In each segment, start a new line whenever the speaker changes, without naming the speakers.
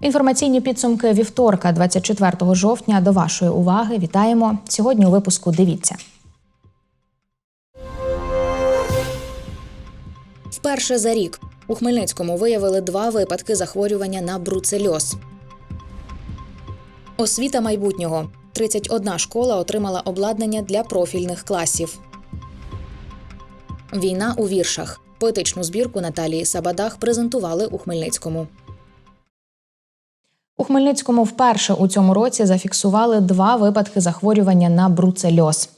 Інформаційні підсумки вівторка, 24 жовтня. До вашої уваги вітаємо сьогодні. У випуску дивіться. Вперше за рік у Хмельницькому виявили два випадки захворювання на бруцельоз. Освіта майбутнього. 31 школа отримала обладнання для профільних класів. Війна у віршах. Поетичну збірку Наталії Сабадах презентували у Хмельницькому. У Хмельницькому вперше у цьому році зафіксували два випадки захворювання на бруцельоз.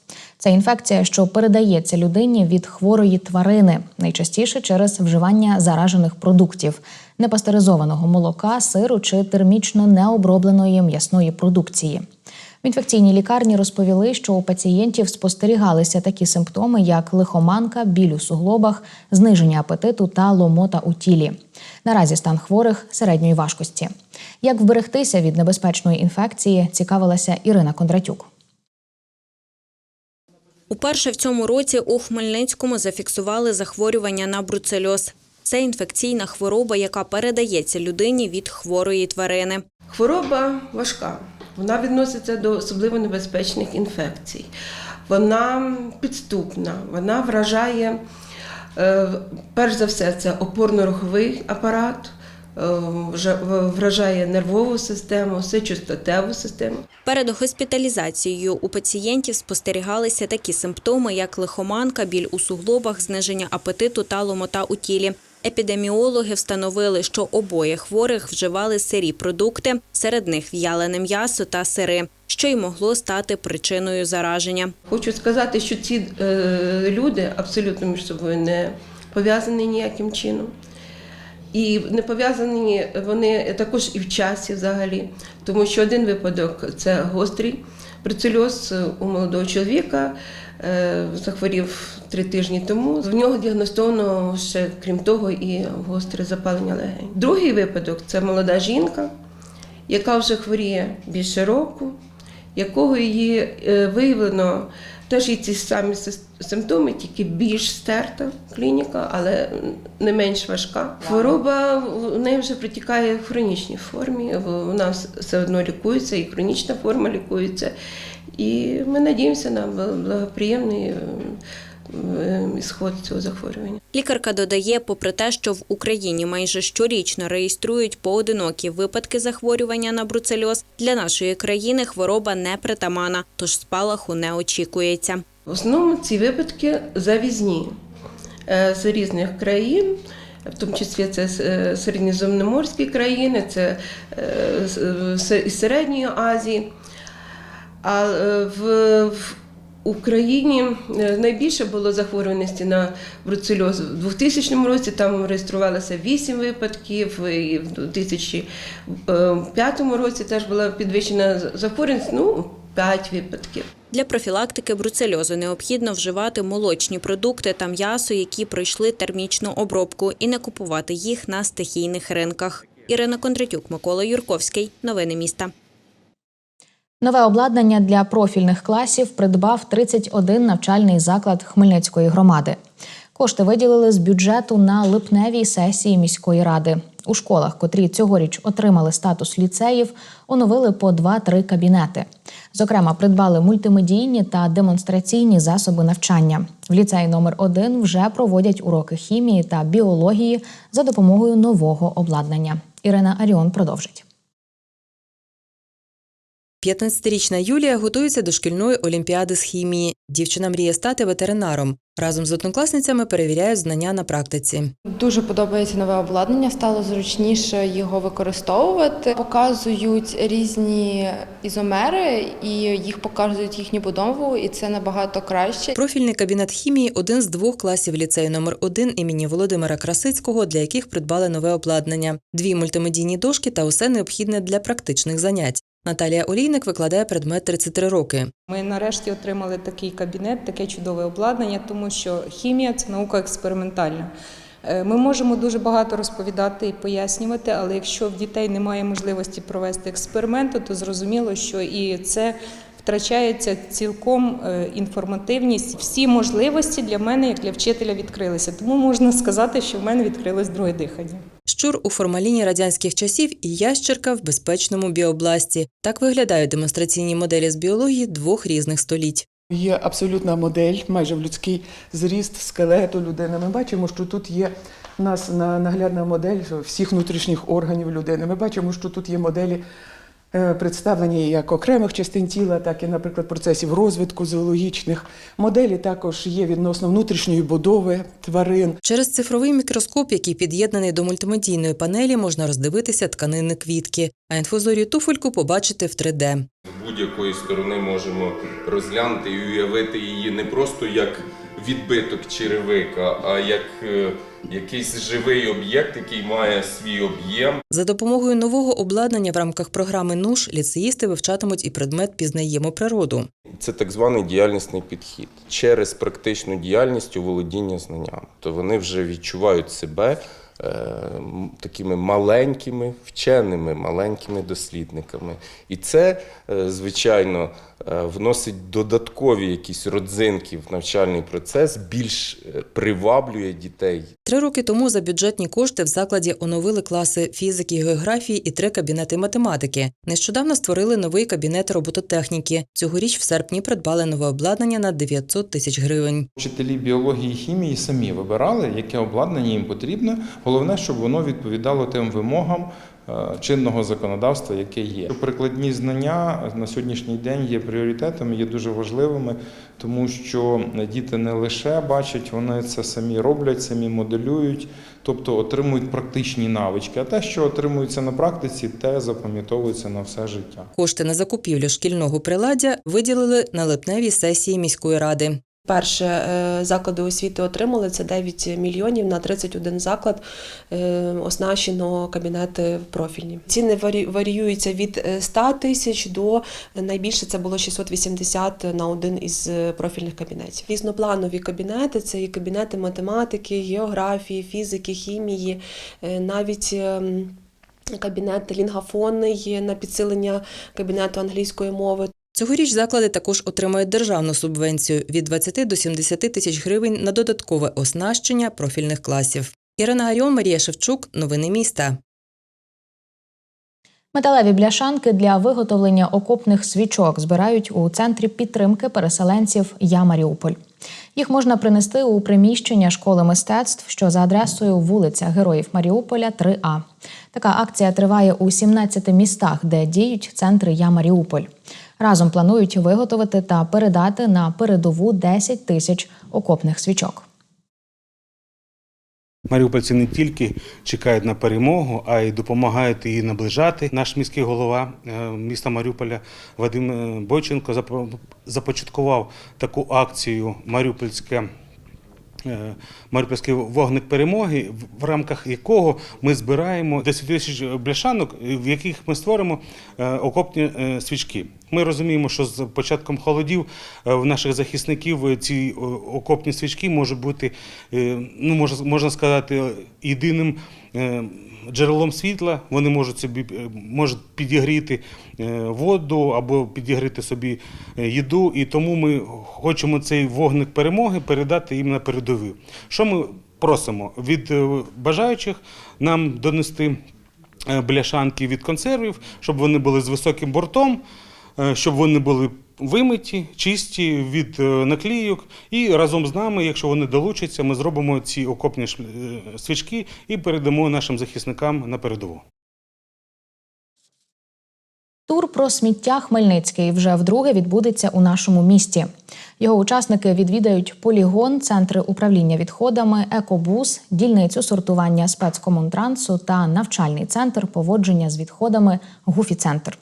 Це інфекція, що передається людині від хворої тварини, найчастіше через вживання заражених продуктів, непастеризованого молока, сиру чи термічно необробленої м'ясної продукції. В інфекційній лікарні розповіли, що у пацієнтів спостерігалися такі симптоми, як лихоманка, біль у суглобах, зниження апетиту та ломота у тілі. Наразі стан хворих середньої важкості. Як вберегтися від небезпечної інфекції, цікавилася Ірина Кондратюк.
Уперше в цьому році у Хмельницькому зафіксували захворювання на бруцельоз. Це інфекційна хвороба, яка передається людині від хворої тварини.
Хвороба важка. Вона відноситься до особливо небезпечних інфекцій. Вона підступна, вона вражає, е, перш за все, це опорно-руховий апарат, вражає нервову систему, сечостатеву систему.
Перед госпіталізацією у пацієнтів спостерігалися такі симптоми, як лихоманка, біль у суглобах, зниження апетиту та ломота у тілі. Епідеміологи встановили, що обоє хворих вживали сирі продукти, серед них в'ялене м'ясо та сири, що й могло стати причиною зараження.
Хочу сказати, що ці е, люди абсолютно між собою не пов'язані ніяким чином. І не пов'язані вони також і в часі взагалі, тому що один випадок це гострий бруцельоз у молодого чоловіка, е, захворів три тижні тому. В нього діагностовано ще, крім того, і гостре запалення легень. Другий випадок це молода жінка, яка вже хворіє більше року, якого її е, виявлено теж і ці самі сис- симптоми, тільки більш стерта клініка, але не менш важка. Хвороба в неї вже протікає в хронічній формі. в- Вона все одно лікується, і хронічна форма лікується. І ми надіємося на благоприємний е, е, ісход цього захворювання.
Лікарка додає, попри те, що в Україні майже щорічно реєструють поодинокі випадки захворювання на бруцельоз, для нашої країни хвороба не притамана, тож спалаху не очікується.
В основному ці випадки завізні е, з різних країн, в тому числі це е, середньоземноморські країни, це е, із Середньої Азії. А е, в, в Україні е, найбільше було захворюваності на бруцельоз. У 2000 році там реєструвалося 8 випадків, і в 2005 році теж була підвищена захворюваність, ну, 5 випадків.
Для профілактики бруцельозу необхідно вживати молочні продукти та м'ясо, які пройшли термічну обробку, і не купувати їх на стихійних ринках. Ірина Кондратюк, Микола Юрковський. Новини міста.
Нове обладнання для профільних класів придбав 31 навчальний заклад Хмельницької громади. Кошти виділили з бюджету на липневій сесії міської ради. У школах, котрі цьогоріч отримали статус ліцеїв, оновили по 2-3 кабінети. Зокрема, придбали мультимедійні та демонстраційні засоби навчання. В ліцеї номер 1 вже проводять уроки хімії та біології за допомогою нового обладнання. Ірина Аріон продовжить.
15-річна Юлія готується до шкільної олімпіади з хімії. Дівчина мріє стати ветеринаром. Разом з однокласницями перевіряють знання на практиці.
Дуже подобається нове обладнання, стало зручніше його використовувати. Показують різні ізомери і їх показують їхню будову, і це набагато краще.
Профільний кабінет хімії один з двох класів ліцею номер 1 імені Володимира Красицького, для яких придбали нове обладнання, дві мультимедійні дошки та усе необхідне для практичних занять. Наталія Олійник викладає предмет 33 роки.
Ми нарешті отримали такий кабінет, таке чудове обладнання, тому що хімія це наука експериментальна. Е, Ми можемо дуже багато розповідати і пояснювати, але якщо в дітей немає можливості провести експерименти, то зрозуміло, що і це втрачається цілком е, інформативність. Всі можливості для мене, як для вчителя, відкрилися. Тому можна сказати, що в мене відкрилось друге дихання.
Щур у формаліні радянських часів і ящерка в безпечному біобласті. Так виглядають демонстраційні моделі з біології двох різних століть.
Є абсолютна модель, майже в людський зріст скелету людини. Ми бачимо, що тут є у нас на- наглядна модель всіх внутрішніх органів людини. Ми бачимо, що тут є моделі представлені як окремих частин тіла, так і, наприклад, процесів розвитку зоологічних. Моделі також є відносно внутрішньої будови тварин.
Через цифровий мікроскоп, який під'єднаний до мультимедійної панелі, можна роздивитися тканини квітки, а інфузорію туфельку побачити в 3D.
З будь-якої сторони можемо розглянути і уявити її не просто як відбиток черевика, а як е, якийсь живий об'єкт, який має свій об'єм.
За допомогою нового обладнання в рамках програми НУШ ліцеїсти вивчатимуть і предмет пізнаємо природу.
Це так званий діяльнісний підхід через практичну діяльність у володіння знаннями. То вони вже відчувають себе е, такими маленькими вченими, маленькими дослідниками. І це, е, звичайно, вносить додаткові якісь родзинки в навчальний процес, більш е, приваблює дітей.
Три роки тому за бюджетні кошти в закладі оновили класи фізики, географії і три кабінети математики. Нещодавно створили новий кабінет робототехніки. Цьогоріч в серпні придбали нове обладнання на 900 тисяч гривень.
Вчителі біології і хімії самі вибирали, яке обладнання їм потрібно. Головне, щоб воно відповідало тим вимогам е, чинного законодавства, яке є. Прикладні знання на сьогоднішній день є пріоритетами, є дуже важливими, тому що діти не лише бачать, вони це самі роблять, самі моделюють, тобто отримують практичні навички. А те, що отримується на практиці, те запам'ятовується на все життя.
Кошти на закупівлю шкільного приладдя виділили на липневій сесії міської ради.
Перше е, заклади освіти отримали це 9 мільйонів на 31 заклад е, оснащено кабінети профільні. Ціни варі- варіюються від е, 100 тисяч до е, найбільше це було 680 на один із е, профільних кабінетів. Різнопланові кабінети це і кабінети математики, географії, фізики, хімії, е, навіть. Кабінет лінгафонний на підсилення кабінету англійської мови.
Цьогоріч заклади також отримають державну субвенцію від 20 до 70 тисяч гривень на додаткове оснащення профільних класів. Ірина Гаріон, Марія Шевчук. Новини міста.
Металеві бляшанки для виготовлення окопних свічок збирають у центрі підтримки переселенців Я Маріуполь. Їх можна принести у приміщення школи мистецтв, що за адресою вулиця Героїв Маріуполя, 3А. Така акція триває у 17 містах, де діють центри Я Маріуполь. Разом планують виготовити та передати на передову 10 тисяч окопних свічок.
Маріупольці не тільки чекають на перемогу, а й допомагають її наближати. Наш міський голова е, міста Маріуполя Вадим е, Бойченко започаткував таку акцію Маріупольське. е, Маріупольський вогник перемоги, в- рамках якого ми збираємо 10 тисяч бляшанок, в яких ми створимо окопні свічки. Ми розуміємо, що з початком холодів е, в наших захисників е, ці е, окопні свічки можуть бути, ну можна, сказати, єдиним джерелом світла. Вони можуть собі можуть підігріти воду або підігріти собі їду. І тому ми хочемо цей вогник перемоги передати їм на передову. Що ми просимо від бажаючих нам донести бляшанки від консервів, щоб вони були з високим бортом, щоб вони були вимиті, чисті від е, наклійок. І разом з нами, якщо вони долучаться, ми зробимо ці окопні е, свічки і передамо нашим захисникам на передову.
Тур про сміття Хмельницький вже вдруге відбудеться у нашому місті. Його учасники відвідають полігон, центри управління відходами, екобус, дільницю сортування спецкомунтрансу та навчальний центр поводження з відходами Гуфі-центр.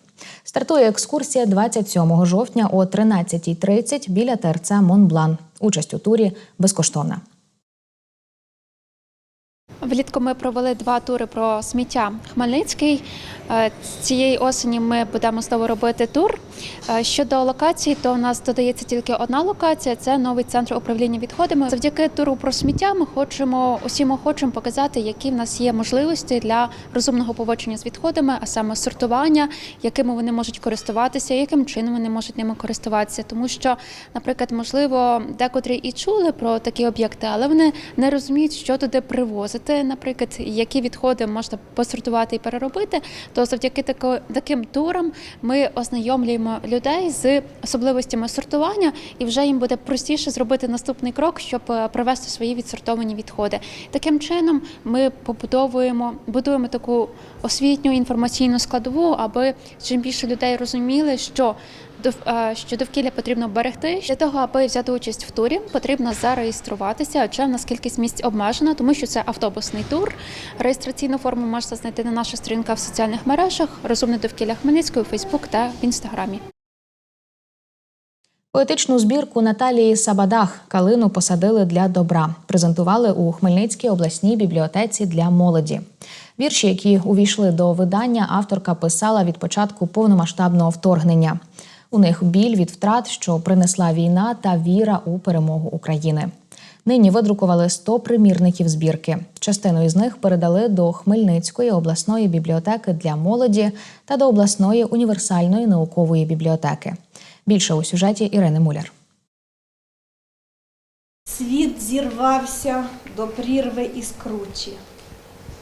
Стартує екскурсія 27 жовтня о 13.30 біля ТРЦ Монблан. Участь у турі безкоштовна.
Влітку ми провели два тури про сміття Хмельницький. Е, Цієї осені ми будемо знову робити тур Щодо локацій, то у нас додається тільки одна локація це новий центр управління відходами. Завдяки туру про сміття ми хочемо усім охочим показати, які в нас є можливості для розумного поводження з відходами, а саме сортування, якими вони можуть користуватися, яким чином вони можуть ними користуватися. Тому що, наприклад, можливо, декотрі і чули про такі об'єкти, але вони не розуміють, що туди привозити, наприклад, які відходи можна посортувати і переробити. То завдяки таким турам ми ознайомлюємо людей з особливостями сортування, і вже їм буде простіше зробити наступний крок, щоб е, привезти свої відсортовані відходи. Таким чином ми побудовуємо, будуємо таку освітню інформаційну складову, аби чим більше людей розуміли, що що довкілля потрібно берегти. Для того, аби взяти участь в турі, потрібно зареєструватися, адже в нас кількість місць обмежена, тому що це автобусний тур. Реєстраційну форму можна знайти на наших сторінках в соціальних мережах Розумне довкілля Хмельницької, Фейсбук та в інстаграмі.
Поетичну збірку Наталії Сабадах Калину посадили для добра. Презентували у Хмельницькій обласній бібліотеці для молоді. Вірші, які увійшли до видання, авторка писала від початку повномасштабного вторгнення. У них біль від втрат, що принесла війна, та віра у перемогу України. Нині видрукували 100 примірників збірки. Частину із них передали до Хмельницької обласної бібліотеки для молоді та до обласної універсальної наукової бібліотеки. Більше у сюжеті Ірини Муляр.
Світ зірвався до прірви і скручі,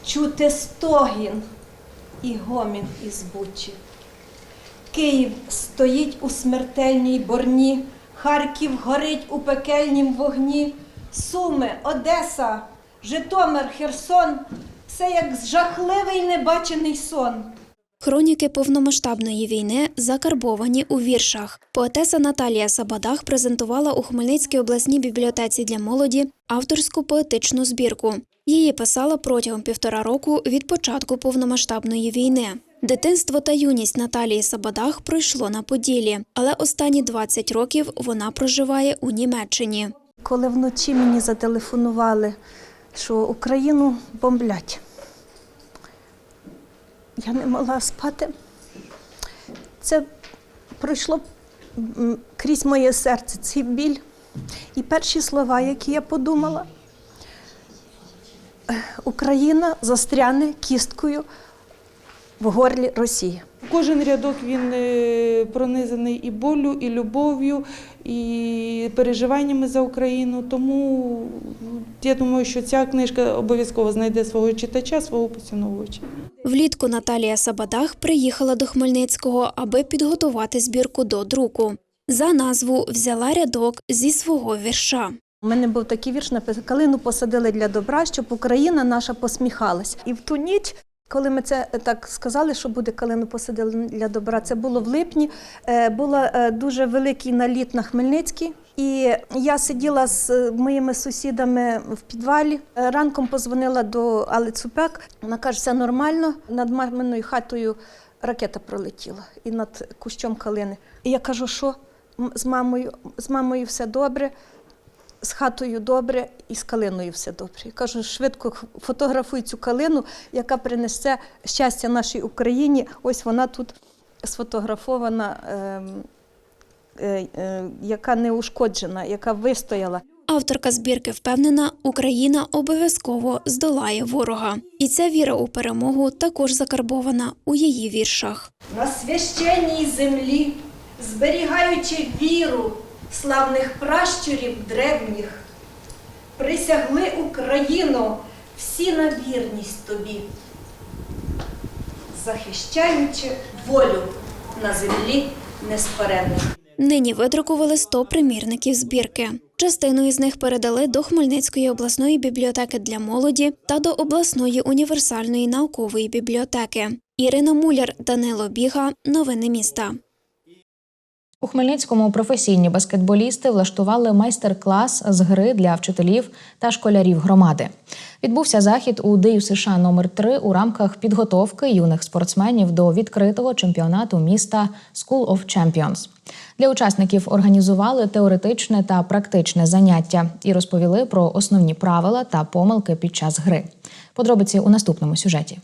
чути стогін і гомін із бучі. Київ стоїть у смертельній борні, Харків горить у пекельнім вогні, Суми, Одеса, Житомир, Херсон все як жахливий небачений сон.
Хроніки повномасштабної війни закарбовані у віршах. Поетеса Наталія Сабадах презентувала у Хмельницькій обласній бібліотеці для молоді авторську поетичну збірку. Її писала протягом півтора року від початку повномасштабної війни. Дитинство та юність Наталії Сабадах пройшло на Поділі, але останні 20 років вона проживає у Німеччині.
Коли вночі мені зателефонували, що Україну бомблять, я не могла спати. Це пройшло крізь моє серце цей біль. І перші слова, які я подумала, «Е, Україна застряне кісткою в горлі Росії.
Кожен рядок він е, пронизаний і болю, і любов'ю, і переживаннями за Україну. Тому я думаю, що ця книжка обов'язково знайде свого читача, свого поціновувача.
Влітку Наталія Сабадах приїхала до Хмельницького, аби підготувати збірку до друку. За назву взяла рядок зі свого вірша.
У мене був такий вірш написаний Калину посадили для добра, щоб Україна наша посміхалась. І в ту ніч, коли ми це так сказали, що буде калину посадили для добра, це було в липні. е, Був дуже великий наліт на Хмельницький. І я сиділа з е, моїми сусідами в підвалі. Е, Ранком позвонила до Али Цупек. Вона каже, все нормально. Над маминою хатою ракета пролетіла і над кущом калини. І я кажу, що з мамою, з мамою все добре з хатою добре і з калиною все добре. Я кажу, швидко фотографуй цю калину, яка принесе щастя нашій Україні. Ось вона тут сфотографована, ем, е, е, яка не ушкоджена, яка вистояла.
Авторка збірки впевнена, Україна обов'язково здолає ворога. І ця віра у перемогу також закарбована у її віршах.
На священній землі, зберігаючи віру славних пращурів древніх, присягли Україну всі на вірність тобі, захищаючи волю на землі неспарених.
Нині видрукували 100 примірників збірки. Частину із них передали до Хмельницької обласної бібліотеки для молоді та до обласної універсальної наукової бібліотеки. Ірина Муляр, Данило Біга. Новини міста.
У Хмельницькому професійні баскетболісти влаштували майстер-клас з гри для вчителів та школярів громади. Відбувся захід у Дию США номер 3 у рамках підготовки юних спортсменів до відкритого чемпіонату міста School of Champions. Для учасників організували теоретичне та практичне заняття і розповіли про основні правила та помилки під час гри. Подробиці у наступному сюжеті.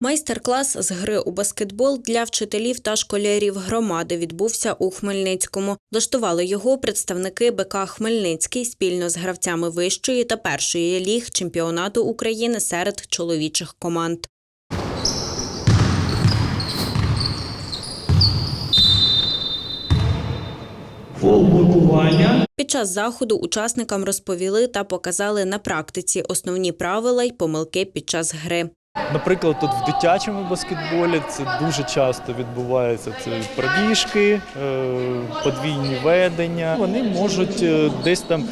Майстер-клас з гри у баскетбол для вчителів та школярів громади відбувся у Хмельницькому. Влаштували його представники БК Хмельницький спільно з гравцями вищої та першої ліг чемпіонату України серед чоловічих команд. Під час заходу учасникам розповіли та показали на практиці основні правила й помилки під час гри.
Наприклад, тут в дитячому баскетболі це дуже часто відбувається. Це пробіжки, е, подвійні ведення. Вони можуть е, десь там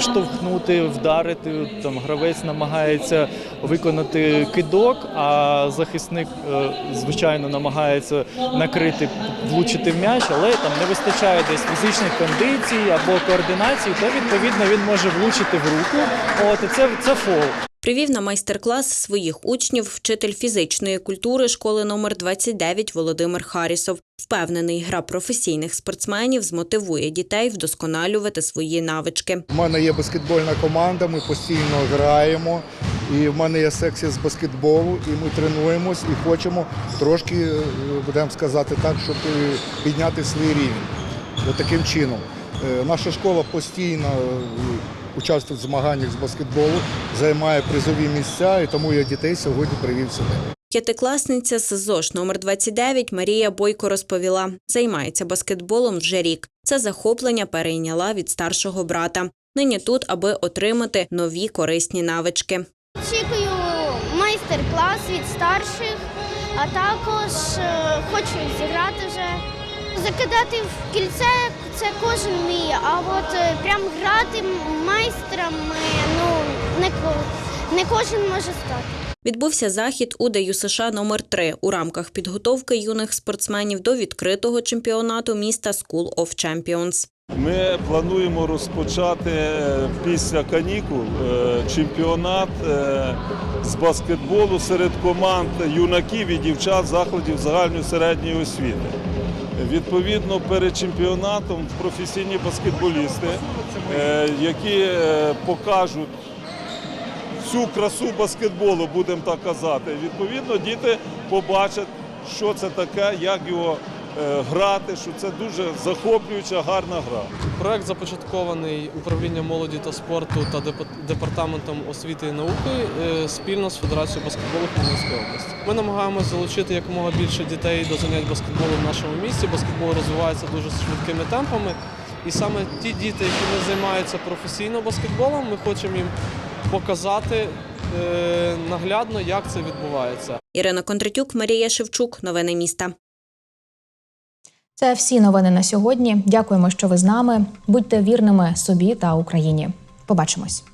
штовхнути, вдарити. Там гравець намагається виконати кидок, а захисник, е, звичайно, намагається накрити, влучити в м'яч, але там не вистачає десь фізичних кондицій або координації, то відповідно він може влучити в руку. От і це, це фол.
Привів на майстер-клас своїх учнів вчитель фізичної культури школи номер 29 Володимир Харісов. Впевнений, гра професійних спортсменів змотивує дітей вдосконалювати свої навички.
У мене є баскетбольна команда, ми постійно граємо. І в мене є секція з баскетболу, і ми тренуємось і хочемо трошки, е, будемо сказати так, щоб е, підняти свій рівень. От таким чином. Е, Наша школа постійно участвує в змаганнях з баскетболу, займає призові місця, і тому я дітей сьогодні привів сюди.
П'ятикласниця з ЗОШ номер 29 Марія Бойко розповіла, займається баскетболом вже рік. Це захоплення перейняла від старшого брата. Нині тут, аби отримати нові корисні навички.
Очікую майстер-клас від старших, а також е, хочу зіграти вже. Закидати в кільце це кожен вміє, а от е, прям грати майстрами ну, не, ко- не кожен може стати.
Відбувся захід у ДЮСШ номер 3 у рамках підготовки юних спортсменів до відкритого чемпіонату міста School of Champions.
Ми плануємо розпочати е, після канікул е, чемпіонат з баскетболу серед команд юнаків і дівчат закладів загальної середньої освіти. Відповідно, перед чемпіонатом професійні баскетболісти, е, які е, покажуть всю красу баскетболу, будемо так казати. Відповідно, діти побачать, що це таке, як його грати, що це дуже захоплююча, гарна гра.
Проект започаткований управлінням молоді та спорту та Депа- департаментом освіти і науки е, спільно з Федерацією баскетболу Хмельницької області. Ми намагаємося залучити якомога більше дітей до занять баскетболу в нашому місті. Баскетбол розвивається дуже швидкими темпами. І саме ті діти, які не займаються професійно баскетболом, ми хочемо їм показати е, наглядно, як це відбувається.
Ірина Кондратюк, Марія Шевчук. Новини міста.
Це всі новини на сьогодні. Дякуємо, що ви з нами. Будьте вірними собі та Україні. Побачимось.